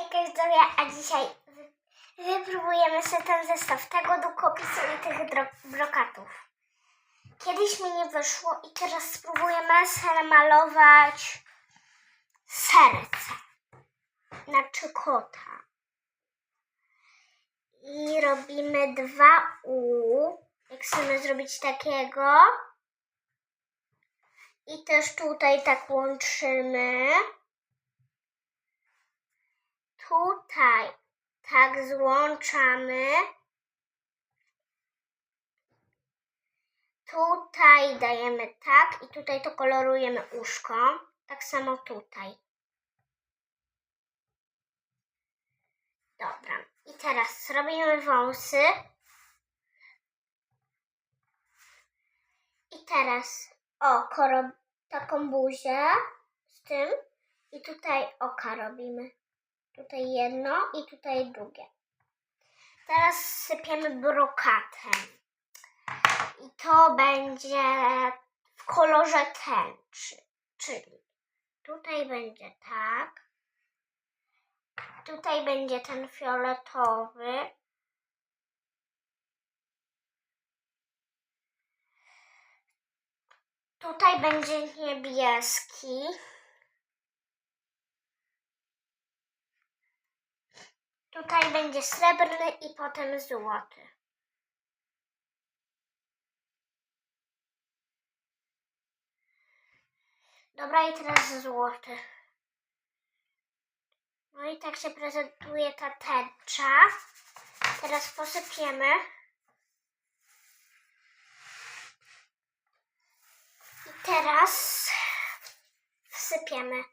Hejka zdrowia, a dzisiaj wy- wypróbujemy sobie ten zestaw tego długopisu i tych brokatów. Kiedyś mi nie wyszło i teraz spróbujemy sobie namalować serce, znaczy kota. I robimy dwa U, jak chcemy zrobić takiego. I też tutaj tak łączymy. Tutaj tak złączamy. Tutaj dajemy tak i tutaj to kolorujemy uszko. Tak samo tutaj. Dobra. I teraz robimy wąsy. I teraz rob- taką buzię z tym. I tutaj oka robimy. Tutaj jedno i tutaj drugie. Teraz sypiemy brokatem. I to będzie w kolorze tęczy. Czyli tutaj będzie tak. Tutaj będzie ten fioletowy. Tutaj będzie niebieski. Tutaj będzie srebrny i potem złoty. Dobra, i teraz złoty. No i tak się prezentuje ta tęcza. Teraz posypiemy. I teraz wsypiemy.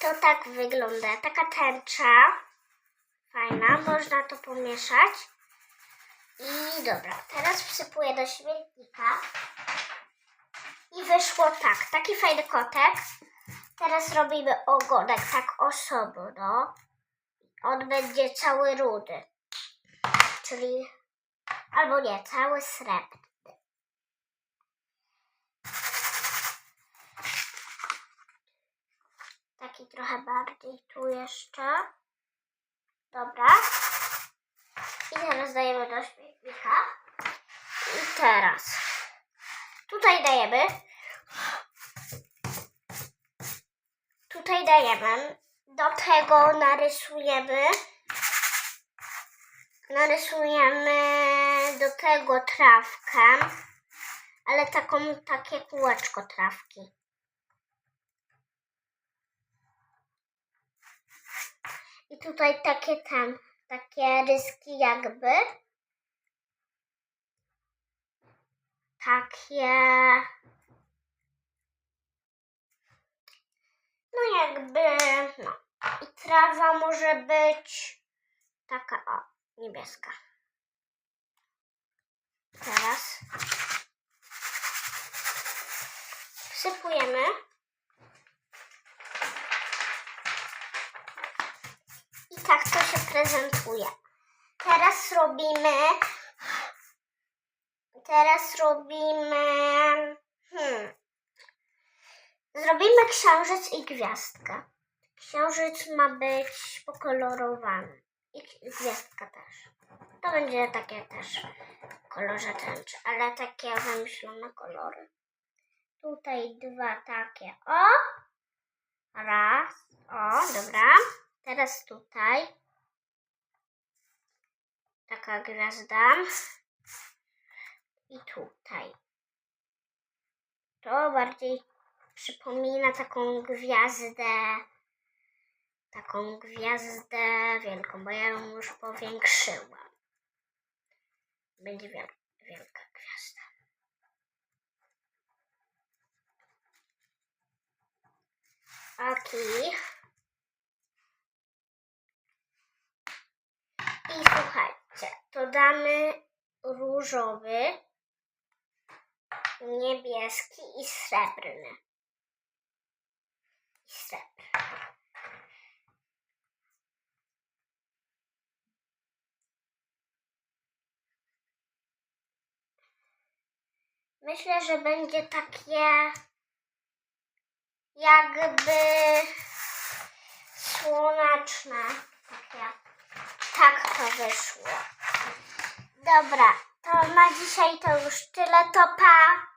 To tak wygląda. Taka tęcza. Fajna. Można to pomieszać. I dobra, teraz wsypuję do śmietnika. I wyszło tak. Taki fajny kotek. Teraz robimy ogonek tak osobno. On będzie cały rudy. Czyli albo nie, cały srebrny. Taki trochę bardziej tu jeszcze. Dobra. I teraz dajemy do śmietnika. I teraz tutaj dajemy. Tutaj dajemy. Do tego narysujemy. Narysujemy do tego trawkę. Ale taką, takie kółeczko trawki. I tutaj takie tam, takie ryski jakby. Takie. No jakby, no. I trawa może być taka, o, niebieska. Teraz wsypujemy. Prezentuje. Teraz robimy. Teraz robimy. Hmm. Zrobimy księżyc i gwiazdkę. Księżyc ma być pokolorowany. I gwiazdka też. To będzie takie też w kolorze tęczy, ale takie wymyślone kolory. Tutaj dwa takie. O! Raz. O, dobra. Teraz tutaj taka gwiazda i tutaj. To bardziej przypomina taką gwiazdę, taką gwiazdę wielką, bo ja ją już powiększyłam. Będzie wiel wielka gwiazda. Okej. I słuchajcie, to damy różowy, niebieski i srebrny. I srebrny. Myślę, że będzie takie jakby słoneczne. Takie. To wyszło. Dobra, to na dzisiaj to już tyle. To pa!